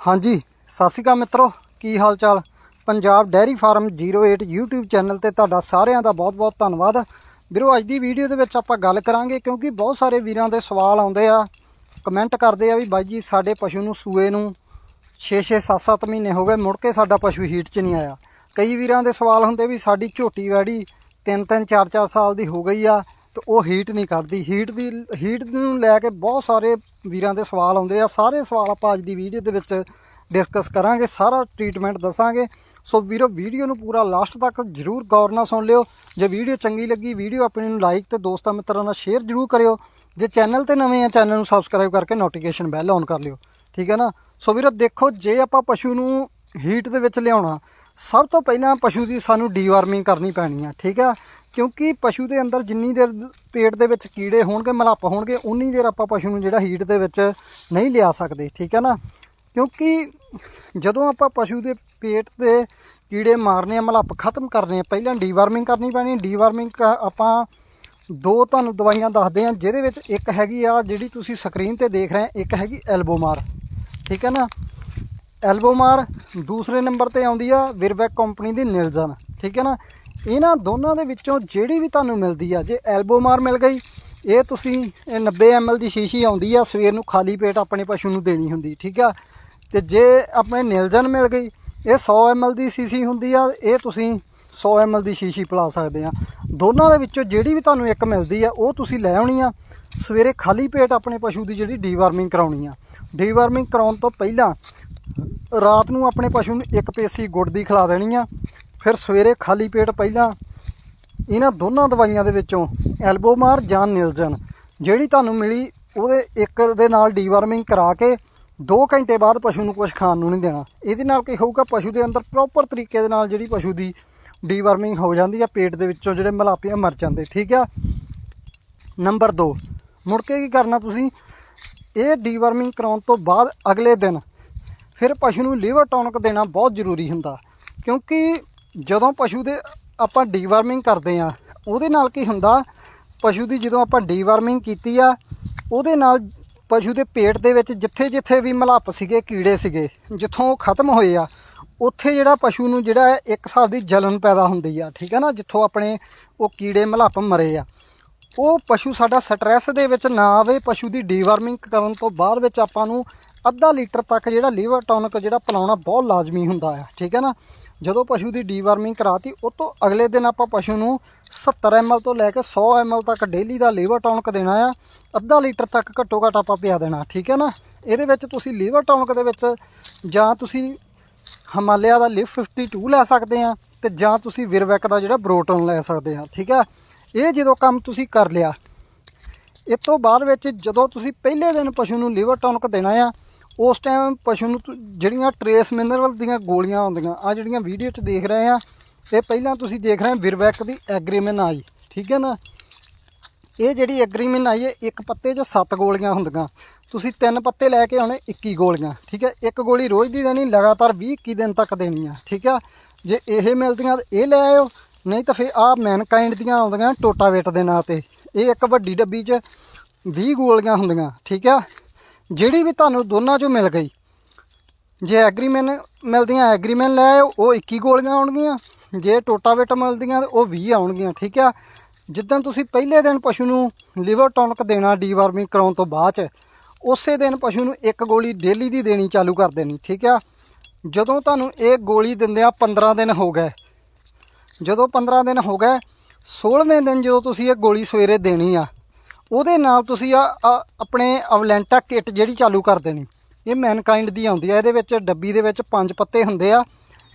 ਹਾਂਜੀ, ਸਤਿ ਸ਼੍ਰੀ ਅਕਾਲ ਮਿੱਤਰੋ, ਕੀ ਹਾਲ ਚਾਲ Punjab dairy farm 08 YouTube channel ਤੇ ਤੁਹਾਡਾ ਸਾਰਿਆਂ ਦਾ ਬਹੁਤ-ਬਹੁਤ ਧੰਨਵਾਦ। ਵੀਰੋ, ਅੱਜ ਦੀ ਵੀਡੀਓ ਦੇ ਵਿੱਚ ਆਪਾਂ ਗੱਲ ਕਰਾਂਗੇ ਕਿਉਂਕਿ ਬਹੁਤ ਸਾਰੇ ਵੀਰਾਂ ਦੇ ਸਵਾਲ ਆਉਂਦੇ ਆ। ਕਮੈਂਟ ਕਰਦੇ ਆ ਵੀ ਬਾਈ ਜੀ, ਸਾਡੇ ਪਸ਼ੂ ਨੂੰ ਸੂਏ ਨੂੰ 6-6 7-7 ਮਹੀਨੇ ਹੋ ਗਏ, ਮੁੜ ਕੇ ਸਾਡਾ ਪਸ਼ੂ ਹੀਟ 'ਚ ਨਹੀਂ ਆਇਆ। ਕਈ ਵੀਰਾਂ ਦੇ ਸਵਾਲ ਹੁੰਦੇ ਵੀ ਸਾਡੀ ਝੋਟੀ ਵੈੜੀ 3-3 4-4 ਸਾਲ ਦੀ ਹੋ ਗਈ ਆ। ਤੇ ਉਹ ਹੀਟ ਨਹੀਂ ਕਰਦੀ। ਹੀਟ ਦੀ ਹੀਟ ਨੂੰ ਲੈ ਕੇ ਬਹੁਤ ਸਾਰੇ ਵੀਰਾਂ ਦੇ ਸਵਾਲ ਆਉਂਦੇ ਆ। ਸਾਰੇ ਸਵਾਲ ਆਪਾਂ ਅੱਜ ਦੀ ਵੀਡੀਓ ਦੇ ਵਿੱਚ ਡਿਸਕਸ ਕਰਾਂਗੇ, ਸਾਰਾ ਟ੍ਰੀਟਮੈਂਟ ਦੱਸਾਂਗੇ। ਸੋ ਵੀਰੋ ਵੀਡੀਓ ਨੂੰ ਪੂਰਾ ਲਾਸਟ ਤੱਕ ਜਰੂਰ ਗੌਰ ਨਾਲ ਸੁਣ ਲਿਓ। ਜੇ ਵੀਡੀਓ ਚੰਗੀ ਲੱਗੀ ਵੀਡੀਓ ਆਪਣੀ ਨੂੰ ਲਾਈਕ ਤੇ ਦੋਸਤਾਂ ਮਿੱਤਰਾਂ ਨਾਲ ਸ਼ੇਅਰ ਜਰੂਰ ਕਰਿਓ। ਜੇ ਚੈਨਲ ਤੇ ਨਵੇਂ ਆ ਚੈਨਲ ਨੂੰ ਸਬਸਕ੍ਰਾਈਬ ਕਰਕੇ ਨੋਟੀਫਿਕੇਸ਼ਨ ਬੈਲ ਔਨ ਕਰ ਲਿਓ। ਠੀਕ ਹੈ ਨਾ? ਸੋ ਵੀਰੋ, ਦੇਖੋ, ਜੇ ਆਪਾਂ ਪਸ਼ੂ ਨੂੰ ਹੀਟ ਦੇ ਵਿੱਚ ਲਿਆਉਣਾ, ਸਭ ਤੋਂ ਪਹਿਲਾਂ ਪਸ਼ੂ ਦੀ ਸਾਨੂੰ ਡੀਵਾਰਮਿੰਗ ਕਰਨੀ ਪੈਣੀ ਆ। ਠੀਕ ਆ? ਕਿਉਂਕਿ ਪਸ਼ੂ ਦੇ ਅੰਦਰ ਜਿੰਨੀ ਦੇਰ ਪੇਟ ਦੇ ਵਿੱਚ ਕੀੜੇ ਹੋਣਗੇ, ਮਲੱਪ ਹੋਣਗੇ, ਉਨੀ ਦੇਰ ਆਪਾਂ ਪਸ਼ੂ ਨੂੰ ਜਿਹੜਾ ਹੀਟ ਦੇ ਵਿੱਚ ਨਹੀਂ ਲਿਆ ਸਕਦੇ, ਠੀਕ ਹੈ ਨਾ? ਕਿਉਂਕਿ ਜਦੋਂ ਆਪਾਂ ਪਸ਼ੂ ਦੇ ਪੇਟ ਦੇ ਕੀੜੇ ਮਾਰਨੇ ਆ, ਮਲੱਪ ਖਤਮ ਕਰਨੇ ਆ, ਪਹਿਲਾਂ ਡੀਵਾਰਮਿੰਗ ਕਰਨੀ ਪੈਣੀ ਡੀਵਾਰਮਿੰਗ ਆਪਾਂ ਦੋ ਤੁਹਾਨੂੰ ਦਵਾਈਆਂ ਦੱਸਦੇ ਆ ਜਿਹਦੇ ਵਿੱਚ ਇੱਕ ਹੈਗੀ ਆ ਜਿਹੜੀ ਤੁਸੀਂ ਸਕਰੀਨ ਤੇ ਦੇਖ ਰਹੇ ਇੱਕ ਹੈਗੀ ਐਲਬੋਮਾਰ ਠੀਕ ਹੈ ਨਾ? ਐਲਬੋਮਾਰ ਦੂਸਰੇ ਨੰਬਰ ਤੇ ਆਉਂਦੀ ਆ ਵਿਰਵੈਕ ਕੰਪਨੀ ਦੀ ਨਿਲਜਨ ਠੀਕ ਹੈ ਨਾ? ਇਹਨਾਂ ਦੋਨਾਂ ਦੇ ਵਿੱਚੋਂ ਜਿਹੜੀ ਵੀ ਤੁਹਾਨੂੰ ਮਿਲਦੀ ਆ, ਜੇ ਐਲਬੋਮਾਰ ਮਿਲ ਗਈ, ਇਹ ਤੁਸੀਂ ਇਹ 90 ml ਦੀ ਸ਼ੀਸ਼ੀ ਆਉਂਦੀ ਆ, ਸਵੇਰ ਨੂੰ ਖਾਲੀ ਪੇਟ ਆਪਣੇ ਪਸ਼ੂ ਨੂੰ ਦੇਣੀ ਹੁੰਦੀ, ਠੀਕ ਆ? ਤੇ ਜੇ ਆਪਣੇ ਨਿਲਜਨ ਮਿਲ ਗਈ, ਇਹ 100 ml ਦੀ ਸ਼ੀਸ਼ੀ ਹੁੰਦੀ ਆ, ਇਹ ਤੁਸੀਂ 100 ml ਦੀ ਸ਼ੀਸ਼ੀ ਪਿਲਾ ਸਕਦੇ ਆ। ਦੋਨਾਂ ਦੇ ਵਿੱਚੋਂ ਜਿਹੜੀ ਵੀ ਤੁਹਾਨੂੰ ਇੱਕ ਮਿਲਦੀ ਆ, ਉਹ ਤੁਸੀਂ ਲੈ ਆਉਣੀ ਆ, ਸਵੇਰੇ ਖਾਲੀ ਪੇਟ ਆਪਣੇ ਪਸ਼ੂ ਦੀ ਜਿਹੜੀ ਡੀਵਾਰਮਿੰਗ ਕਰਾਉਣੀ ਆ। ਡੀਵਾਰਮਿੰਗ ਕਰਾਉਣ ਤੋਂ ਪਹਿਲਾਂ ਰਾਤ ਨੂੰ ਆਪਣੇ ਪਸ਼ੂ ਨੂੰ ਇੱਕ ਪੇਸੀ ਗੁੜ ਦੀ ਖਿਲਾ ਦੇਣੀ ਆ ਫਿਰ ਸਵੇਰੇ ਖਾਲੀ ਪੇਟ ਪਹਿਲਾਂ ਇਹਨਾਂ ਦੋਨਾਂ ਦਵਾਈਆਂ ਦੇ ਵਿੱਚੋਂ ਐਲਬੋਮਾਰ ਜਾਂ ਨਿਲਜਨ, ਜਿਹੜੀ ਤੁਹਾਨੂੰ ਮਿਲੀ ਉਹਦੇ ਇੱਕ ਦੇ ਨਾਲ ਡੀਵਾਰਮਿੰਗ ਕਰਾ ਕੇ 2 ਘੰਟੇ ਬਾਅਦ ਪਸ਼ੂ ਨੂੰ ਕੁਝ ਖਾਣ ਨੂੰ ਨਹੀਂ ਦੇਣਾ। ਇਹਦੇ ਨਾਲ ਕੀ ਹੋਊਗਾ, ਪਸ਼ੂ ਦੇ ਅੰਦਰ ਪ੍ਰੋਪਰ ਤਰੀਕੇ ਦੇ ਨਾਲ ਜਿਹੜੀ ਪਸ਼ੂ ਦੀ ਡੀਵਾਰਮਿੰਗ ਹੋ ਜਾਂਦੀ ਆ, ਪੇਟ ਦੇ ਵਿੱਚੋਂ ਜਿਹੜੇ ਮਲਾਪੇ ਮਰ ਜਾਂਦੇ, ਠੀਕ ਆ? ਨੰਬਰ 2 ਮੁੜ ਕੇ ਕੀ ਕਰਨਾ ਤੁਸੀਂ? ਇਹ ਡੀਵਾਰਮਿੰਗ ਕਰਾਉਣ ਤੋਂ ਬਾਅਦ ਅਗਲੇ ਦਿਨ ਫਿਰ ਪਸ਼ੂ ਨੂੰ ਲੀਵਰ ਟੌਨਿਕ ਦੇਣਾ ਬਹੁਤ ਜ਼ਰੂਰੀ ਹੁੰਦਾ, ਕਿਉਂਕਿ ਜਦੋਂ ਪਸ਼ੂ ਦੇ ਆਪਾਂ ਡੀਵਾਰਮਿੰਗ ਕਰਦੇ ਆ ਉਹਦੇ ਨਾਲ ਕੀ ਹੁੰਦਾ? ਪਸ਼ੂ ਦੀ ਜਦੋਂ ਆਪਾਂ ਡੀਵਾਰਮਿੰਗ ਕੀਤੀ ਆ, ਉਹਦੇ ਨਾਲ ਪਸ਼ੂ ਦੇ ਪੇਟ ਦੇ ਵਿੱਚ ਜਿੱਥੇ ਜਿੱਥੇ ਵੀ ਮਲੱਪ ਸੀਗੇ, ਕੀੜੇ ਸੀਗੇ, ਜਿੱਥੋਂ ਉਹ ਖਤਮ ਹੋਏ ਆ, ਉੱਥੇ ਜਿਹੜਾ ਪਸ਼ੂ ਨੂੰ ਜਿਹੜਾ ਇੱਕ ਹਿਸਾਬ ਦੀ ਜਲਨ ਪੈਦਾ ਹੁੰਦੀ ਆ, ਠੀਕ ਹੈ ਨਾ? ਜਿੱਥੋਂ ਆਪਣੇ ਉਹ ਕੀੜੇ ਮਲੱਪ ਮਰੇ ਆ। ਉਹ ਪਸ਼ੂ ਸਾਡਾ ਸਟ੍ਰੈਸ ਦੇ ਵਿੱਚ ਨਾ ਆਵੇ, ਪਸ਼ੂ ਦੀ ਡੀਵਾਰਮਿੰਗ ਕਰਨ ਤੋਂ ਬਾਅਦ ਵਿੱਚ ਆਪਾਂ ਨੂੰ ਅੱਧਾ ਲੀਟਰ ਤੱਕ ਜਿਹੜਾ ਲੀਵਰ ਟੌਨਿਕ ਜਿਹੜਾ ਪਿਲਾਉਣਾ ਬਹੁਤ ਲਾਜ਼ਮੀ ਹੁੰਦਾ ਆ, ਠੀਕ ਹੈ ਨਾ? ਜਦੋਂ ਪਸ਼ੂ ਦੀ ਡੀਵਾਰਮਿੰਗ ਕਰਾਤੀ, ਉਹ ਤੋਂ ਅਗਲੇ ਦਿਨ ਆਪਾਂ ਪਸ਼ੂ ਨੂੰ 70 ml ਤੋਂ ਲੈ ਕੇ 100 ml ਤੱਕ ਡੇਲੀ ਦਾ ਲੀਵਰ ਟੌਨਿਕ ਦੇਣਾ ਆ, ਅੱਧਾ ਲੀਟਰ ਤੱਕ ਘੱਟੋ ਘੱਟ ਆਪਾਂ ਪਿਆ ਦੇਣਾ, ਠੀਕ ਹੈ ਨਾ? ਇਹਦੇ ਵਿੱਚ ਤੁਸੀਂ ਲੀਵਰ ਟੌਨਿਕ ਦੇ ਵਿੱਚ ਜਾਂ ਤੁਸੀਂ ਹਿਮਾਲਿਆ ਦਾ ਲਿਫ 52 ਲੈ ਸਕਦੇ ਆ ਤੇ ਜਾਂ ਤੁਸੀਂ ਵਿਰਵੈਕ ਦਾ ਜਿਹੜਾ ਬਰੋਟਨ ਲੈ ਸਕਦੇ ਆ, ਠੀਕ ਆ ਇਹ ਜਦੋਂ ਕੰਮ ਤੁਸੀਂ ਕਰ ਲਿਆ, ਇਸ ਤੋਂ ਬਾਅਦ ਵਿੱਚ ਜਦੋਂ ਤੁਸੀਂ ਪਹਿਲੇ ਦਿਨ ਪਸ਼ੂ ਨੂੰ ਲੀਵਰ ਟੌਨਿਕ ਦੇਣਾ ਆ ਉਸ ਟਾਈਮ ਪਸ਼ੂ ਨੂੰ ਤੁ- ਜਿਹੜੀਆਂ ਟਰੇਸ ਮਿਨਰਲ ਦੀਆਂ ਗੋਲੀਆਂ ਆਉਂਦੀਆਂ ਆ ਜਿਹੜੀਆਂ ਵੀਡੀਓ 'ਚ ਦੇਖ ਰਹੇ ਆ ਇਹ ਪਹਿਲਾਂ ਤੁਸੀਂ ਦੇਖ ਰਹੇ ਵਿਰਵੈਕ ਦੀ ਐਗਰੀਮੈਨ ਆਈ ਠੀਕ ਹੈ ਨਾ? ਇਹ ਜਿਹੜੀ ਐਗਰੀਮੈਨ ਆਈ ਹੈ, ਇੱਕ ਪੱਤੇ 'ਚ 7 ਗੋਲੀਆਂ ਹੁੰਦੀਆਂ। ਤੁਸੀਂ ਤਿੰਨ ਪੱਤੇ ਲੈ ਕੇ ਆਉਣੇ 21 ਗੋਲੀਆਂ, ਠੀਕ ਹੈ? ਇੱਕ ਗੋਲੀ ਰੋਜ਼ ਦੀ ਦੇਣੀ, ਲਗਾਤਾਰ 20 21 ਦਿਨ ਤੱਕ ਦੇਣੀ ਆ ਠੀਕ ਆ ਜੇ ਇਹ ਮਿਲਦੀਆਂ, ਤਾਂ ਇਹ ਲੈ ਆਇਓ, ਨਹੀਂ ਤਾਂ ਫਿਰ ਆਹ ਮੈਨਕਾਈਂਡ ਦੀਆਂ ਆਉਂਦੀਆਂ ਟੋਟਾਵੇਟ ਦੇ ਨਾਂ ਤੇ। ਇਹ ਇੱਕ ਵੱਡੀ ਡੱਬੀ 'ਚ 20 ਗੋਲੀਆਂ ਹੁੰਦੀਆਂ, ਠੀਕ ਆ ਜਿਹੜੀ ਵੀ ਤੁਹਾਨੂੰ ਦੋਨਾਂ 'ਚੋਂ ਮਿਲ ਗਈ, ਜੇ ਐਗਰੀਮੈਨ ਮਿਲਦੀਆਂ ਐਗਰੀਮੈਨ ਲੈ ਆਇਓ, ਉਹ 21 ਗੋਲੀਆਂ ਆਉਣਗੀਆਂ, ਜੇ ਟੋਟਾਵੇਟ ਮਿਲਦੀਆਂ ਤਾਂ ਉਹ 20 ਆਉਣਗੀਆਂ, ਠੀਕ ਆ? ਜਿੱਦਾਂ ਤੁਸੀਂ ਪਹਿਲੇ ਦਿਨ ਪਸ਼ੂ ਨੂੰ ਲਿਵਰ ਟੌਨਿਕ ਦੇਣਾ, ਡੀਵਾਰਮਿੰਗ ਕਰਾਉਣ ਤੋਂ ਬਾਅਦ ਚ, ਉਸੇ ਦਿਨ ਪਸ਼ੂ ਨੂੰ ਇੱਕ ਗੋਲੀ ਡੇਲੀ ਦੀ ਦੇਣੀ ਚਾਲੂ ਕਰ ਦੇਣੀ, ਠੀਕ ਆ? ਜਦੋਂ ਤੁਹਾਨੂੰ ਇਹ ਗੋਲੀ ਦਿੰਦਿਆਂ 15 ਦਿਨ ਹੋ ਗਏ, ਜਦੋਂ 15 ਦਿਨ ਹੋ ਗਏ 16ਵੇਂ ਦਿਨ ਜਦੋਂ ਤੁਸੀਂ ਇਹ ਗੋਲੀ ਸਵੇਰੇ ਦੇਣੀ ਆ ਉਹਦੇ ਨਾਲ ਤੁਸੀਂ ਆ ਆਪਣੇ ਅਵਲੈਂਟਾ ਕਿਟ ਜਿਹੜੀ ਚਾਲੂ ਕਰ ਦੇਣੀ। ਇਹ ਮੈਨਕਾਈਂਡ ਦੀ ਆਉਂਦੀ ਆ, ਇਹਦੇ ਵਿੱਚ ਡੱਬੀ ਦੇ ਵਿੱਚ ਪੰਜ ਪੱਤੇ ਹੁੰਦੇ ਆ।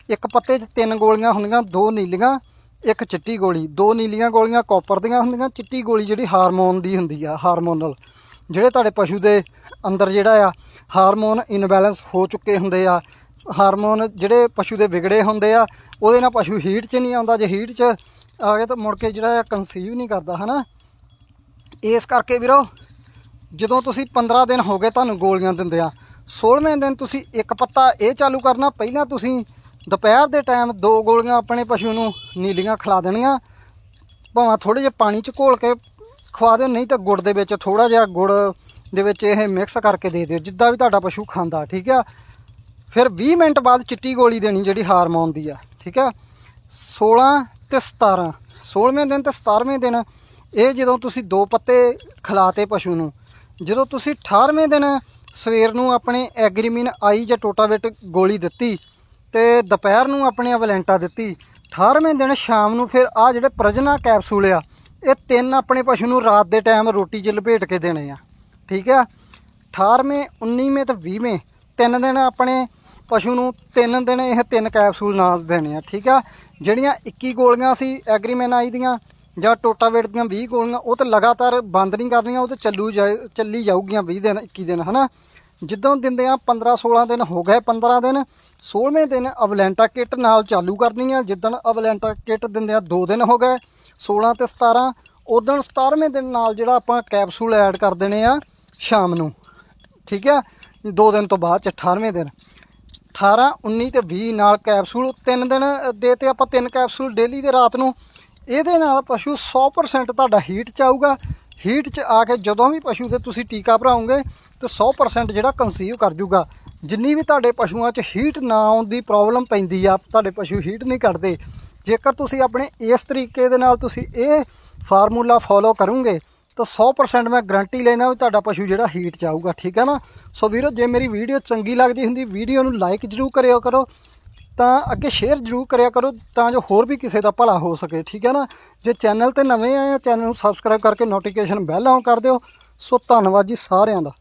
ਇੱਕ ਪੱਤੇ 'ਚ ਤਿੰਨ ਗੋਲੀਆਂ ਹੁੰਦੀਆਂ, ਦੋ ਨੀਲੀਆਂ, ਇੱਕ ਚਿੱਟੀ ਗੋਲੀ। ਦੋ ਨੀਲੀਆਂ ਗੋਲੀਆਂ ਕਾਪਰ ਦੀਆਂ ਹੁੰਦੀਆਂ, ਚਿੱਟੀ ਗੋਲੀ ਜਿਹੜੀ ਹਾਰਮੋਨ ਦੀ ਹੁੰਦੀ ਆ, ਹਾਰਮੋਨਲ। ਜਿਹੜੇ ਤੁਹਾਡੇ ਪਸ਼ੂ ਦੇ ਅੰਦਰ ਜਿਹੜਾ ਆ, ਹਾਰਮੋਨ ਇਨਬੈਲੈਂਸ ਹੋ ਚੁੱਕੇ ਹੁੰਦੇ ਆ। ਹਾਰਮੋਨ ਜਿਹੜੇ ਪਸ਼ੂ ਦੇ ਵਿਗੜੇ ਹੁੰਦੇ ਆ, ਉਹਦੇ ਨਾਲ ਪਸ਼ੂ ਹੀਟ 'ਚ ਨਹੀਂ ਆਉਂਦਾ। ਜੇ ਹੀਟ 'ਚ ਆ ਗਿਆ ਤਾਂ ਮੁੜ ਕੇ ਜਿਹੜਾ ਆ ਕਨਸੀਵ ਨਹੀਂ ਕਰਦਾ, ਹਨਾ? ਇਸ ਕਰਕੇ ਵੀਰੋ, ਜਦੋਂ ਤੁਸੀਂ 15 ਦਿਨ ਹੋ ਗਏ ਤੁਹਾਨੂੰ ਗੋਲੀਆਂ ਦਿੰਦੇ ਆ 16ਵੇਂ ਦਿਨ ਤੁਸੀਂ ਇੱਕ ਪੱਤਾ ਇਹ ਚਾਲੂ ਕਰਨਾ, ਪਹਿਲਾਂ ਤੁਸੀਂ ਦੁਪਹਿਰ ਦੇ ਟਾਈਮ ਦੋ ਗੋਲੀਆਂ ਆਪਣੇ ਪਸ਼ੂ ਨੂੰ ਨੀਲੀਆਂ ਖਿਲਾ ਦੇਣੀਆਂ, ਭਾਵੇਂ ਥੋੜੇ ਜਿਹਾ ਪਾਣੀ ਚ ਘੋਲ ਕੇ ਖਵਾ ਦਿਓ, ਨਹੀਂ ਤਾਂ ਗੁੜ ਦੇ ਵਿੱਚ ਥੋੜਾ ਜਿਹਾ ਗੁੜ ਦੇ ਵਿੱਚ ਇਹ ਮਿਕਸ ਕਰਕੇ ਦੇ ਦਿਓ, ਜਿੱਦਾਂ ਵੀ ਤੁਹਾਡਾ ਪਸ਼ੂ ਖਾਂਦਾ, ਠੀਕ ਆ? ਫਿਰ 20 ਮਿੰਟ ਬਾਅਦ ਚਿੱਟੀ ਗੋਲੀ ਦੇਣੀ ਜਿਹੜੀ ਹਾਰਮੋਨ ਦੀ ਆ, ਠੀਕ ਆ? 16 ਤੇ 17 16ਵੇਂ ਦਿਨ ਤੇ 17ਵੇਂ ਦਿਨ ਇਹ ਜਦੋਂ ਤੁਸੀਂ ਦੋ ਪੱਤੇ ਖਿਲਾਤੇ ਪਸ਼ੂ ਨੂੰ, ਜਦੋਂ ਤੁਸੀਂ 18ਵੇਂ ਦਿਨ ਸਵੇਰ ਨੂੰ ਆਪਣੇ ਐਗਰੀਮਿਨ ਆਈ ਜਾਂ ਟੋਟਾਵੇਟ ਗੋਲੀ ਦਿੱਤੀ ਤੇ ਦੁਪਹਿਰ ਨੂੰ ਆਪਣੇ ਅਵਲੈਂਟਾ ਦਿੱਤੀ 18ਵੇਂ ਦਿਨ ਸ਼ਾਮ ਨੂੰ ਫਿਰ ਆ ਜਿਹੜੇ ਪ੍ਰਜਨਾ ਕੈਪਸੂਲ ਆ, ਇਹ ਤਿੰਨ ਆਪਣੇ ਪਸ਼ੂ ਨੂੰ ਰਾਤ ਦੇ ਟਾਈਮ ਰੋਟੀ 'ਚ ਲਪੇਟ ਕੇ ਦੇਣੇ ਆ। ਠੀਕ ਆ? 18ਵੇਂ 19ਵੇਂ ਤੇ 20ਵੇਂ ਤਿੰਨ ਦਿਨ ਆਪਣੇ ਪਸ਼ੂ ਨੂੰ ਤਿੰਨ ਦਿਨ ਇਹ ਤਿੰਨ ਕੈਪਸੂਲ ਨਾਲ ਦੇਣੇ ਆ। ਠੀਕ ਆ? ਜਿਹੜੀਆਂ 21 ਗੋਲੀਆਂ ਸੀ ਐਗਰੀਮੈਨ ਆਈ ਦੀਆਂ ਜਾਂ ਟੋਟਾਵੇਟ ਦੀਆਂ 20 ਗੋਲੀਆਂ, ਉਹ ਤਾਂ ਲਗਾਤਾਰ ਬੰਦ ਨਹੀਂ ਕਰਨੀਆਂ, ਉਹ ਤਾਂ ਚੱਲੂ ਜਾਏ ਚੱਲੀ ਜਾਊਗੀਆਂ 20 ਦਿਨ 21 ਦਿਨ, ਹਨਾ? ਜਿੱਦੋਂ ਦਿੰਦੇ ਆ 15 16 ਦਿਨ ਹੋ ਗਏ 15 ਦਿਨ 16ਵੇਂ ਦਿਨ ਅਵਲੈਂਟਾ ਕਿੱਟ ਨਾਲ ਚਾਲੂ ਕਰਨੀ ਆ ਜਿੱਦਣ ਅਵਲੈਂਟਾ ਕਿੱਟ ਦਿੰਦੇ ਆ 2 ਦਿਨ ਹੋ ਗਏ 16 ਤੇ 17 ਉਦੋਂ 17ਵੇਂ ਦਿਨ ਨਾਲ ਜਿਹੜਾ ਆਪਾਂ ਕੈਪਸੂਲ ਐਡ ਕਰ ਦੇਣੇ ਆ, ਸ਼ਾਮ ਨੂੰ, ਠੀਕ ਆ? 2 ਦਿਨ ਤੋਂ ਬਾਅਦ ਚ 18ਵੇਂ ਦਿਨ। 18 19 ਤੇ 20 ਨਾਲ ਕੈਪਸੂਲ ਤਿੰਨ ਦਿਨ ਦੇ ਤੇ ਆਪਾਂ ਤਿੰਨ ਕੈਪਸੂਲ ਡੇਲੀ ਦੇ ਰਾਤ ਨੂੰ ਇਹਦੇ ਨਾਲ ਪਸ਼ੂ 100% ਤੁਹਾਡਾ ਹੀਟ ਚ ਆਊਗਾ। ਹੀਟ ਚ ਆ ਕੇ ਜਦੋਂ ਵੀ ਪਸ਼ੂ ਤੇ ਤੁਸੀਂ ਟੀਕਾ ਭਰਾਉਂਗੇ ਤੇ 100% ਜਿਹੜਾ ਕਨਸੀਵ ਕਰ ਜੂਗਾ। ਜਿੰਨੀ ਵੀ ਤੁਹਾਡੇ ਪਸ਼ੂਆਂ 'ਚ ਹੀਟ ਨਾ ਆਉਣ ਦੀ ਪ੍ਰੋਬਲਮ ਪੈਂਦੀ ਆ, ਤੁਹਾਡੇ ਪਸ਼ੂ ਹੀਟ ਨਹੀਂ ਕੱਢਦੇ। ਜੇਕਰ ਤੁਸੀਂ ਆਪਣੇ ਇਸ ਤਰੀਕੇ ਦੇ ਨਾਲ ਤੁਸੀਂ ਇਹ ਫਾਰਮੂਲਾ ਫੋਲੋ ਕਰੋਗੇ, ਤਾਂ 100% ਮੈਂ ਗਾਰੰਟੀ ਲੈਣਾ ਵੀ ਤੁਹਾਡਾ ਪਸ਼ੂ ਜਿਹੜਾ ਹੀਟ 'ਚ ਆਊਗਾ, ਠੀਕ ਹੈ ਨਾ? ਸੋ ਵੀਰੋ, ਜੇ ਮੇਰੀ ਵੀਡੀਓ ਚੰਗੀ ਲੱਗਦੀ ਹੁੰਦੀ ਵੀਡੀਓ ਨੂੰ ਲਾਈਕ ਜ਼ਰੂਰ ਕਰਿਓ ਕਰੋ। ਤਾਂ ਅੱਗੇ ਸ਼ੇਅਰ ਜ਼ਰੂਰ ਕਰਿਆ ਕਰੋ ਤਾਂ ਜੋ ਹੋਰ ਵੀ ਕਿਸੇ ਦਾ ਭਲਾ ਹੋ ਸਕੇ, ਠੀਕ ਹੈ ਨਾ? ਜੇ ਚੈਨਲ ਤੇ ਨਵੇਂ ਆਏ ਆ ਚੈਨਲ ਨੂੰ ਸਬਸਕ੍ਰਾਈਬ ਕਰਕੇ ਨੋਟੀਫਿਕੇਸ਼ਨ ਬੈਲ ਆਨ ਕਰ ਦਿਓ। ਸੋ ਧੰਨਵਾਦ ਜੀ ਸਾਰਿਆਂ ਦਾ।